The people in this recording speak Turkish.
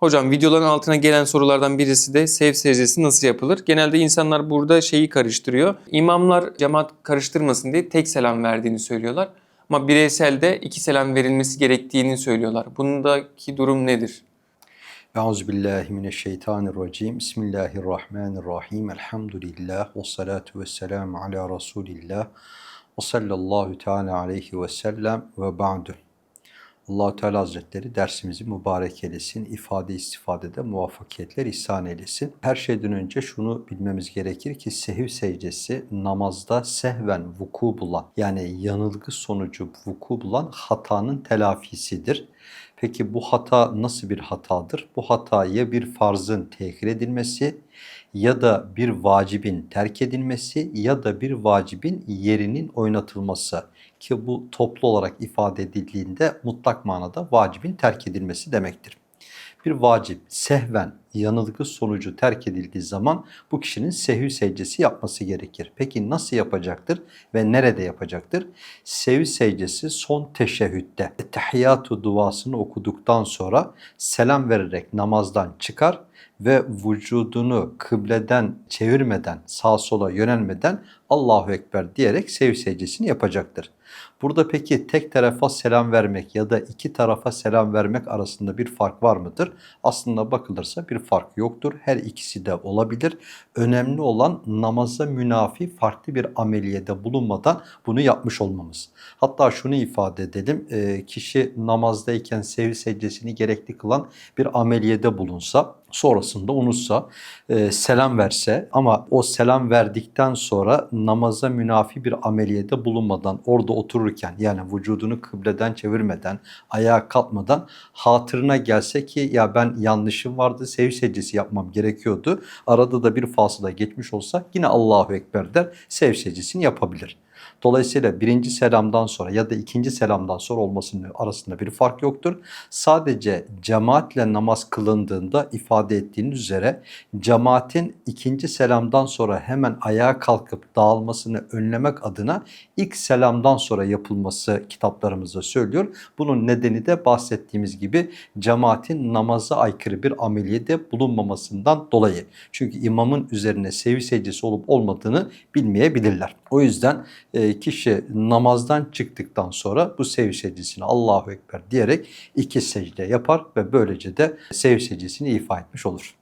Hocam videoların altına gelen sorulardan birisi de sev secdesi nasıl yapılır? Genelde insanlar burada şeyi karıştırıyor. İmamlar cemaat karıştırmasın diye tek selam verdiğini söylüyorlar. Ama bireyselde iki selam verilmesi gerektiğini söylüyorlar. Bundaki durum nedir? Euzubillahimineşşeytanirracim. Bismillahirrahmanirrahim. Elhamdülillah. Ve salatu ve selamu ala Resulillah. Ve sallallahu teala aleyhi ve sellem ve ba'du. Allah Teala Hazretleri dersimizi mübarek eylesin. ifade istifadede muvaffakiyetler ihsan eylesin. Her şeyden önce şunu bilmemiz gerekir ki sehiv secdesi namazda sehven vuku bulan yani yanılgı sonucu vuku bulan hatanın telafisidir. Peki bu hata nasıl bir hatadır? Bu hata ya bir farzın tehir edilmesi ya da bir vacibin terk edilmesi ya da bir vacibin yerinin oynatılması ki bu toplu olarak ifade edildiğinde mutlak manada vacibin terk edilmesi demektir. Bir vacip sehven yanılgı sonucu terk edildiği zaman bu kişinin sehvi secdesi yapması gerekir. Peki nasıl yapacaktır ve nerede yapacaktır? Sehvi secdesi son teşehhütte. Tehiyyatu duasını okuduktan sonra selam vererek namazdan çıkar ve vücudunu kıbleden çevirmeden, sağa sola yönelmeden Allahu Ekber diyerek sev secdesini yapacaktır. Burada peki tek tarafa selam vermek ya da iki tarafa selam vermek arasında bir fark var mıdır? Aslında bakılırsa bir fark yoktur. Her ikisi de olabilir. Önemli olan namaza münafi farklı bir ameliyede bulunmadan bunu yapmış olmamız. Hatta şunu ifade edelim. e, Kişi namazdayken sev secdesini gerekli kılan bir ameliyede bulunsa sonrasında unutsa, e, selam verse ama o selam verdikten sonra namaza münafi bir ameliyede bulunmadan orada otururken yani vücudunu kıbleden çevirmeden, ayağa kalkmadan hatırına gelse ki ya ben yanlışım vardı, sev secdesi yapmam gerekiyordu. Arada da bir fasıla geçmiş olsa yine Allahu Ekber der, sev secdesini yapabilir. Dolayısıyla birinci selamdan sonra ya da ikinci selamdan sonra olmasının arasında bir fark yoktur. Sadece cemaatle namaz kılındığında ifade ettiğiniz üzere cemaatin ikinci selamdan sonra hemen ayağa kalkıp dağılmasını önlemek adına ilk selamdan sonra yapılması kitaplarımızda söylüyor. Bunun nedeni de bahsettiğimiz gibi cemaatin namaza aykırı bir ameliyede bulunmamasından dolayı. Çünkü imamın üzerine sevi secdesi olup olmadığını bilmeyebilirler. O yüzden e, kişi namazdan çıktıktan sonra bu sev secdesini Allahu Ekber diyerek iki secde yapar ve böylece de sev secdesini ifa etmiş olur.